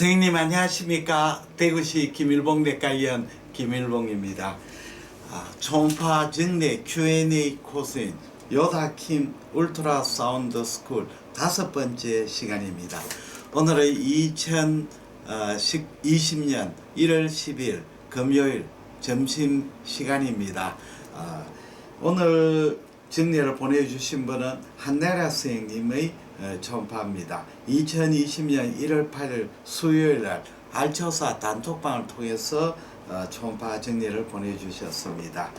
선생님 안녕하십니까? 대구시 김일봉 대가위원 김일봉입니다. 아, 초음파 정례 Q&A 코스인 요다킴 울트라 사운드 스쿨 다섯 번째 시간입니다. 오늘은 2020년 1월 10일 금요일 점심 시간입니다. 아, 오늘 정례를 보내주신 분은 한나라 선생님의 어, 초음파입니다. 2020년 1월 8일 수요일 날 알초사 단톡방을 통해서 어, 초음파 정례를 보내주셨습니다.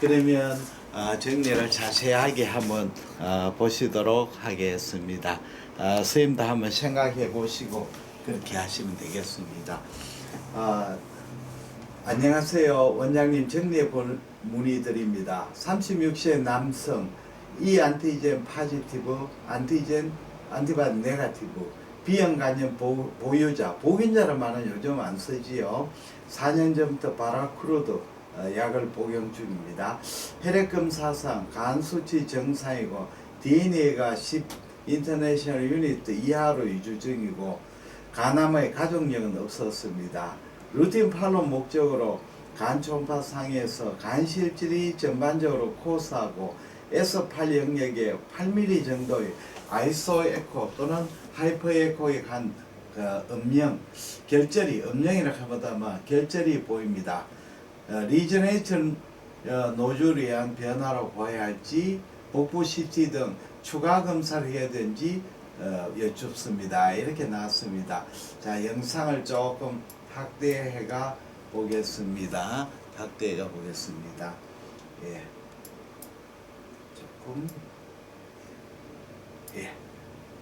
그러면 어, 정례를 자세하게 한번 어, 보시도록 하겠습니다. 어, 선생님도 한번 생각해 보시고 그렇게 하시면 되겠습니다. 어, 안녕하세요. 원장님 정리해 볼 문의드립니다. 36세 남성 이 안티젠 파지티브, 안티젠 안티바 네가티브, 비형 간염 보, 보유자, 보균자를 말은 요즘 안 쓰지요. 4년 전부터 바라크루드 어, 약을 복용 중입니다. 혈액 검 사상, 간 수치 정상이고 DNA가 10 인터내셔널 유닛 이하로 유주 중이고 간암의 가족력은 없었습니다. 루틴 팔로 목적으로 간 초음파 상에서 간 실질이 전반적으로 코스하고 S8 영역에 8mm 정도의 아이소 에코 또는 하이퍼 에코의 간 그 음영 결절이 음영이라 하보다만 결절이 보입니다. 어, 리저네이션 어, 노즐에 의한 변화로 봐야 할지 복부 CT 등 추가 검사를 해야 되는지 어, 여쭙습니다. 이렇게 나왔습니다. 자 영상을 조금 확대해가 보겠습니다. 확대해가 보겠습니다. 예. 조금 예.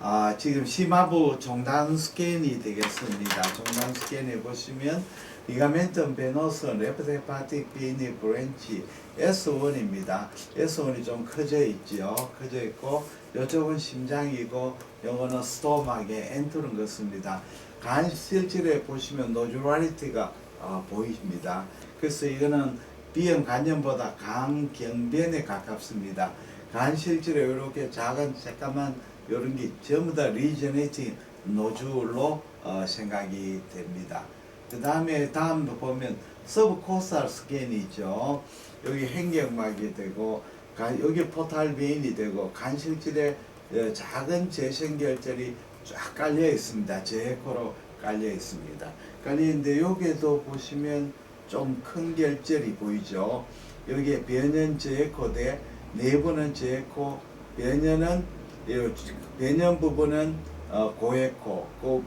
아 지금 심화부 종단 스캔이 되겠습니다. 종단 스캔에 보시면 리가멘텀 베노선 레프트 헤파틱 비니 브랜치 S1입니다. S1이 좀 커져 있지요. 커져 있고 이쪽은 심장이고 요거는 스토막에 엔트는 것입니다. 간 실질에 보시면 노즈라리티가 어, 보입니다. 그래서 이거는 비형 간염보다 강경변에 가깝습니다. 간 실질에 이렇게 작은 새까만 이런 게 전부 다 리저네이팅 노즐로 어, 생각이 됩니다. 그 다음에 다음 보면 서브코스탈 스캔이죠. 여기 행경막이 되고 간- 여기 포탈 베인이 되고 간실질에 어, 작은 재생결절이 쫙 깔려 있습니다. 제코로 깔려 있습니다. 깔려 있는데 여기에도 보시면 좀 큰 결절이 보이죠. 여기에 변연 제코대 내부는 제코, 변연은 이 변연 부분은 어, 고에코, 그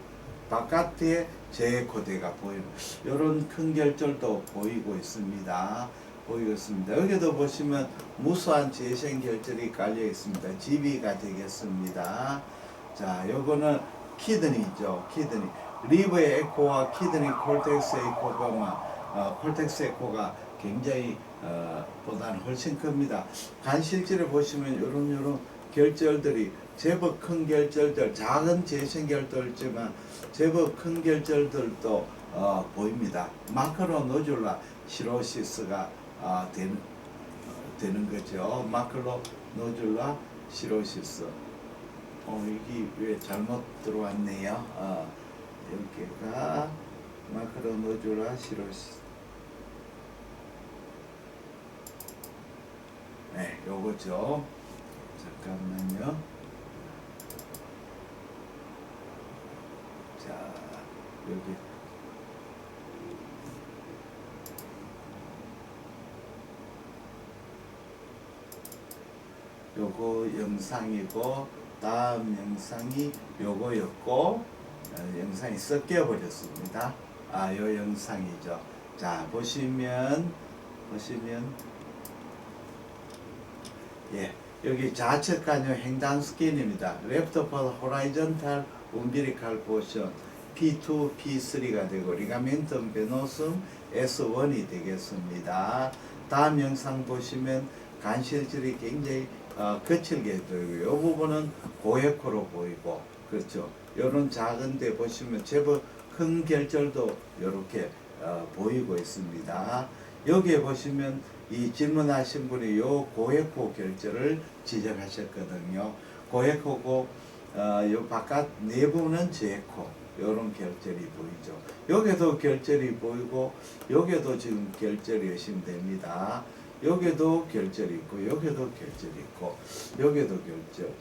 바깥에 제코대가 보이는 이런 큰 결절도 보이고 있습니다. 보이고 있습니다. 여기도 보시면 무수한 재생 결절이 깔려 있습니다. GB가 되겠습니다. 자, 요거는 키드니죠. 키드니. 리브의 에코와 키드니 콜텍스 에코가 어, 콜텍스 에코가 굉장히 어, 보다는 훨씬 큽니다. 간 실질을 보시면 요런 요런 결절들이 제법 큰 결절들, 작은 재생 결절이지만 제법 큰 결절들도 어, 보입니다. 마크로 노줄라 시로시스가 아, 되는, 어, 되는 거죠. 마크로 노줄라 시로시스. 어, 여기 왜 잘못 들어왔네요. 어, 여기가 마크로 노줄라 시로시스. 네, 요거죠. 잠깐만요. 자, 여기 요거 영상이고 다음 영상이 요거였고 어, 영상이 섞여 버렸습니다. 아, 요 영상이죠. 자, 보시면 보시면 예, 여기 좌측 간요 횡단 스캔입니다. 레프트 포 호라이전탈 umbilical portion P2, P3가 되고 리가멘텀 베노슴 S1이 되겠습니다. 다음 영상 보시면 간실질이 굉장히 어, 거칠게 보이고 이 부분은 고에코로 보이고 그렇죠. 요런 작은 데 보시면 제법 큰 결절도 이렇게 어, 보이고 있습니다. 여기에 보시면 이 질문하신 분이 요 고에코 결절을 지적하셨거든요. 고에코고 어, 요 바깥 내부는 제코, 이런 결절이 보이죠. 여기도 결절이 보이고 여기도 지금 결절이 의심됩니다. 여기도 결절이 있고 여기도 결절이 있고 여기도 결절.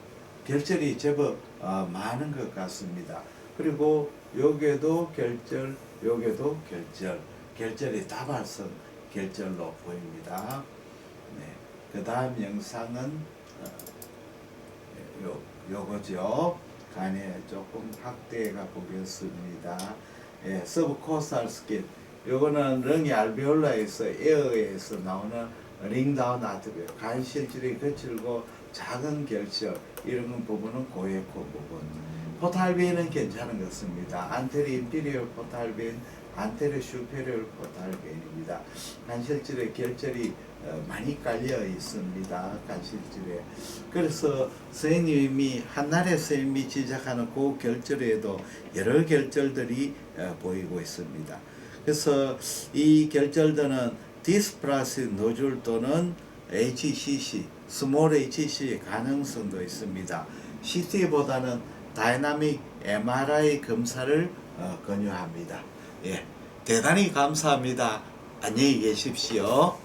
결절이 제법 어, 많은 것 같습니다. 그리고 여기도 결절, 여기도 결절. 결절이 다발성 결절로 보입니다. 네. 그 다음 영상은 어, 요, 요거죠. 간에 조금 확대해 가 보겠습니다. 예, 서브코스탈 스킨. 요거는 렁이 알베올라에서 에어에서 나오는 링다운 아트고요. 간 실질이 거칠고 작은 결절 이런 건 부분은 고에코 부분. 포탈빈은 괜찮은 것 같습니다. 안테리 인피리얼 포탈빈, 안테리 슈페리얼 포탈빈입니다. 간실질에 결절이 어, 많이 깔려 있습니다. 간실질에. 그래서 선생님이 한날에 선생님이 지적하는 그 결절에도 여러 결절들이 어, 보이고 있습니다. 그래서 이 결절들은 디스플라시 노즐 또는 HCC, 스몰 HCC 가능성도 있습니다. CT보다는 다이나믹 MRI 검사를 어, 권유합니다. 예, 대단히 감사합니다. 안녕히 계십시오.